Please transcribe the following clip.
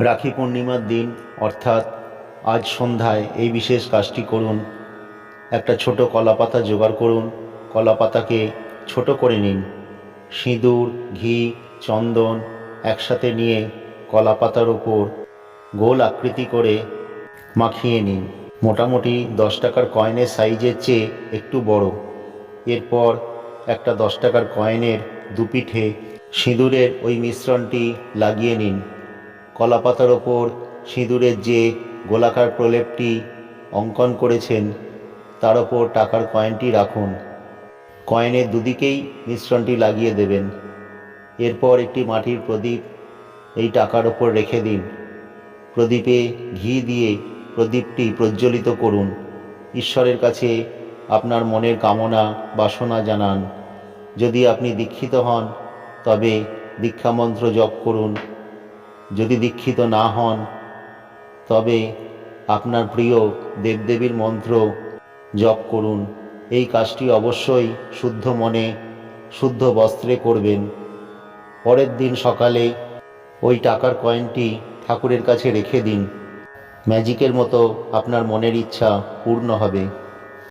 রাখি পূর্ণিমার দিন, অর্থাৎ আজ সন্ধ্যায় এই বিশেষ কাজটি করুন। একটা ছোট কলাপাতা জোগাড় করুন। কলাপাতাকে ছোট করে নিন। সিঁদুর, ঘি, চন্দন একসাথে নিয়ে কলাপাতার ওপর গোল আকৃতি করে মাখিয়ে নিন। মোটামুটি দশ টাকার কয়েনের সাইজের চেয়ে একটু বড়। এরপর একটা দশ টাকার কয়েনের দুপিঠে সিঁদুরের ওই মিশ্রণটি লাগিয়ে নিন। কলাপাতার ওপর সিঁদুরের যে গোলাকার প্রলেপটি অঙ্কন করেছেন, তার ওপর টাকার কয়েনটি রাখুন। কয়েনের দুদিকেই মিশ্রণটি লাগিয়ে দেবেন। এরপর একটি মাটির প্রদীপ এই টাকার ওপর রেখে দিন। প্রদীপে ঘি দিয়ে প্রদীপটি প্রজ্বলিত করুন। ঈশ্বরের কাছে আপনার মনের কামনা, বাসনা জানান। যদি আপনি দীক্ষিত হন, তবে দীক্ষামন্ত্র জপ করুন। যদি দীক্ষিত না হন, তবে আপনার প্রিয় দেবদেবীর মন্ত্র জপ করুন। এই কাজটি অবশ্যই শুদ্ধ মনে, শুদ্ধ বস্ত্রে করবেন। পরের দিন সকালে ওই টাকার কয়েনটি ঠাকুরের কাছে রেখে দিন। ম্যাজিকের মতো আপনার মনের ইচ্ছা পূর্ণ হবে।